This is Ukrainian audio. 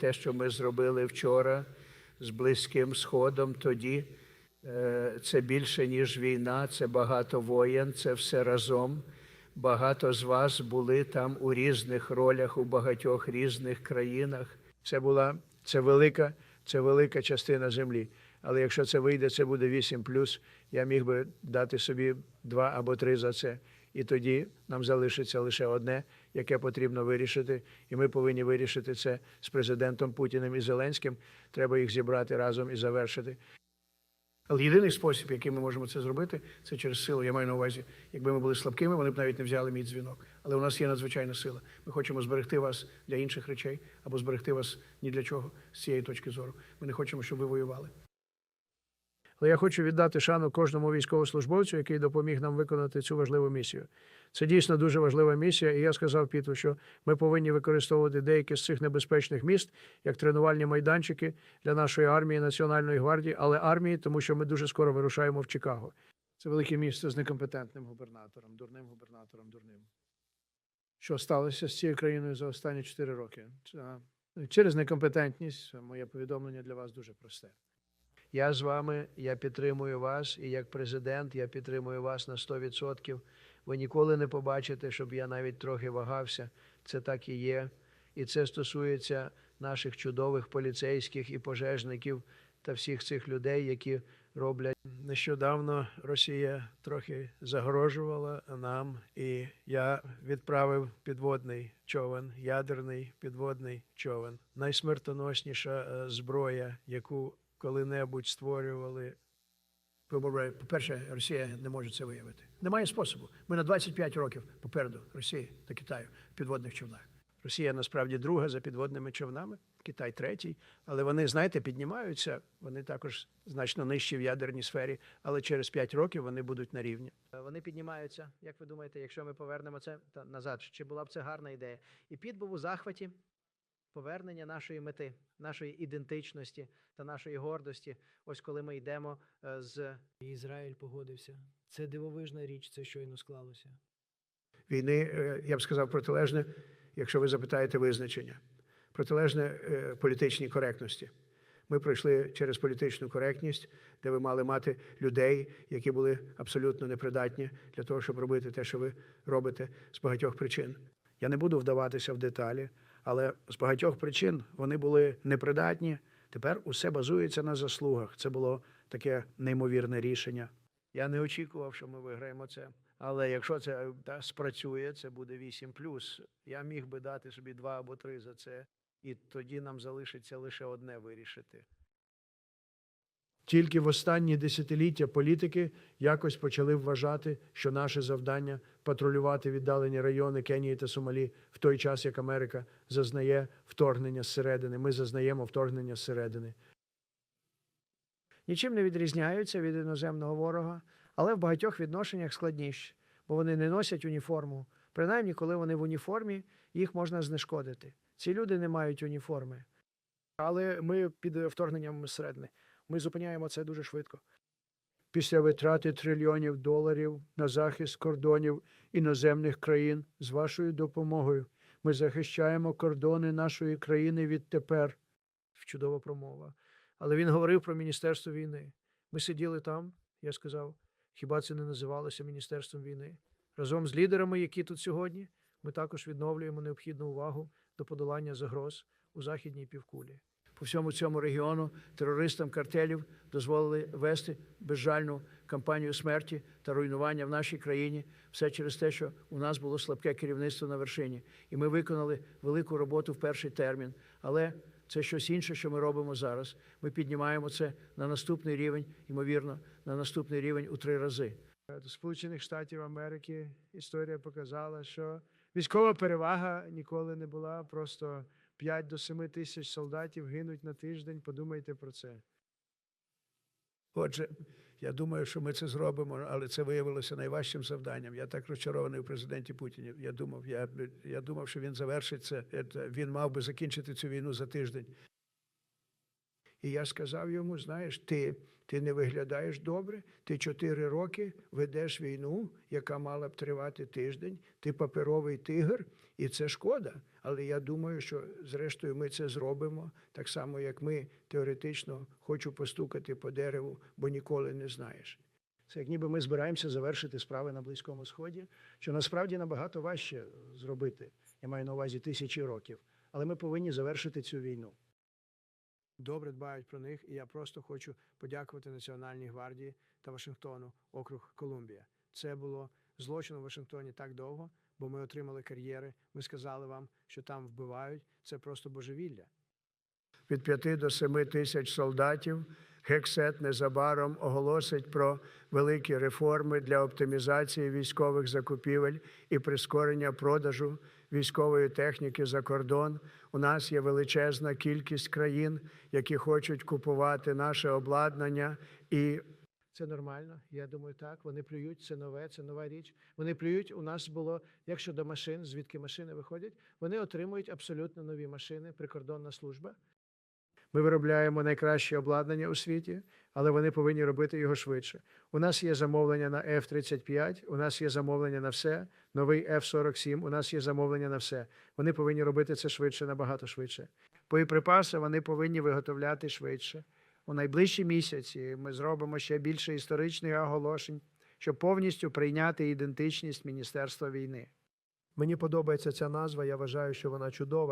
Те, що ми зробили вчора з Близьким Сходом, тоді е, це більше, ніж війна, це багато воєн, це все разом. Багато з вас були там у різних ролях, у багатьох різних країнах. Це була це велика, це велика частина землі. Але якщо це вийде, це буде 8 Я міг би дати собі два або три за це. І тоді нам залишиться лише одне, яке потрібно вирішити, і ми повинні вирішити це з президентом Путіним і Зеленським. Треба їх зібрати разом і завершити. Але єдиний спосіб, який ми можемо це зробити, це через силу. Я маю на увазі, якби ми були слабкими, вони б навіть не взяли мій дзвінок. Але у нас є надзвичайна сила. Ми хочемо зберегти вас для інших речей або зберегти вас ні для чого з цієї точки зору. Ми не хочемо, щоб ви воювали. Але я хочу віддати шану кожному військовослужбовцю, який допоміг нам виконати цю важливу місію. Це дійсно дуже важлива місія, і я сказав Піту, що ми повинні використовувати деякі з цих небезпечних міст як тренувальні майданчики для нашої армії, Національної гвардії, але армії, тому що ми дуже скоро вирушаємо в Чикаго. Це велике місце з некомпетентним губернатором, дурним губернатором, дурним. Що сталося з цією країною за останні чотири роки? Через некомпетентність моє повідомлення для вас дуже просте. Я з вами, я підтримую вас, і як президент я підтримую вас на 100%. Ви ніколи не побачите, щоб я навіть трохи вагався. Це так і є. І це стосується наших чудових поліцейських і пожежників та всіх цих людей, які роблять. Нещодавно Росія трохи загрожувала нам, і я відправив підводний човен, ядерний підводний човен. Найсмертоносніша е, зброя, яку коли-небудь створювали по-перше, Росія не може це виявити. Немає способу. Ми на 25 років попереду Росії та Китаю в підводних човнах. Росія насправді друга за підводними човнами, Китай третій. Але вони, знаєте, піднімаються. Вони також значно нижчі в ядерній сфері, але через 5 років вони будуть на рівні. Вони піднімаються. Як ви думаєте, якщо ми повернемо це назад, чи була б це гарна ідея? І Піт був у захваті повернення нашої мети, нашої ідентичності та нашої гордості. Ось коли ми йдемо е, з Ізраїль погодився. Це дивовижна річ, це щойно склалося. Війни, е, я б сказав, протилежне, якщо ви запитаєте визначення, протилежне е, політичній коректності. Ми пройшли через політичну коректність, де ви мали мати людей, які були абсолютно непридатні для того, щоб робити те, що ви робите з багатьох причин. Я не буду вдаватися в деталі, але з багатьох причин вони були непридатні. Тепер усе базується на заслугах. Це було таке неймовірне рішення. Я не очікував, що ми виграємо це. Але якщо це та, спрацює, це буде 8 Я міг би дати собі два або три за це, і тоді нам залишиться лише одне вирішити. Тільки в останні десятиліття політики якось почали вважати, що наше завдання патрулювати віддалені райони Кенії та Сомалі в той час, як Америка зазнає вторгнення зсередини. Ми зазнаємо вторгнення зсередини. Нічим не відрізняються від іноземного ворога, але в багатьох відношеннях складніші, бо вони не носять уніформу. Принаймні, коли вони в уніформі, їх можна знешкодити. Ці люди не мають уніформи. Але ми під вторгненням зсередини. Ми зупиняємо це дуже швидко. Після витрати трильйонів доларів на захист кордонів іноземних країн з вашою допомогою ми захищаємо кордони нашої країни відтепер. Чудова промова. Але він говорив про Міністерство війни. Ми сиділи там, я сказав, хіба це не називалося Міністерством війни? Разом з лідерами, які тут сьогодні, ми також відновлюємо необхідну увагу до подолання загроз у західній півкулі. По всьому цьому регіону терористам картелів дозволили вести безжальну кампанію смерті та руйнування в нашій країні. Все через те, що у нас було слабке керівництво на вершині, і ми виконали велику роботу в перший термін. Але це щось інше, що ми робимо зараз. Ми піднімаємо це на наступний рівень, ймовірно, на наступний рівень у три рази. До Сполучених Штатів Америки історія показала, що військова перевага ніколи не була. Просто 5 до 7 тисяч солдатів гинуть на тиждень. Подумайте про це. Отже, я думаю, що ми це зробимо, але це виявилося найважчим завданням. Я так розчарований у президенті Путіні. Я думав, я, я думав, що він завершить це. Е, Він мав би закінчити цю війну за тиждень. І я сказав йому: знаєш, ти, ти не виглядаєш добре, ти чотири роки ведеш війну, яка мала б тривати тиждень, ти паперовий тигр, і це шкода. Але я думаю, що зрештою ми це зробимо так само, як ми теоретично хочу постукати по дереву, бо ніколи не знаєш. Це як ніби ми збираємося завершити справи на Близькому Сході, що насправді набагато важче зробити. Я маю на увазі тисячі років. Але ми повинні завершити цю війну. Добре дбають про них, і я просто хочу подякувати Національній гвардії та Вашингтону, округ Колумбія. Це було злочин у Вашингтоні так довго, бо ми отримали кар'єри. Ми сказали вам, що там вбивають. Це просто божевілля. від 5 до 7 тисяч солдатів. Гексет незабаром оголосить про великі реформи для оптимізації військових закупівель і прискорення продажу військової техніки за кордон. У нас є величезна кількість країн, які хочуть купувати наше обладнання і Це нормально. Я думаю, так. Вони плюють, це нове, це нова річ. Вони плюють. У нас було, як щодо машин, звідки машини виходять, вони отримують абсолютно нові машини, прикордонна служба. Ми виробляємо найкраще обладнання у світі, але вони повинні робити його швидше. У нас є замовлення на F-35, у нас є замовлення на все, новий F-47, у нас є замовлення на все. Вони повинні робити це швидше, набагато швидше. Боєприпаси вони повинні виготовляти швидше. У найближчі місяці ми зробимо ще більше історичних оголошень, щоб повністю прийняти ідентичність Міністерства війни. Мені подобається ця назва. Я вважаю, що вона чудова.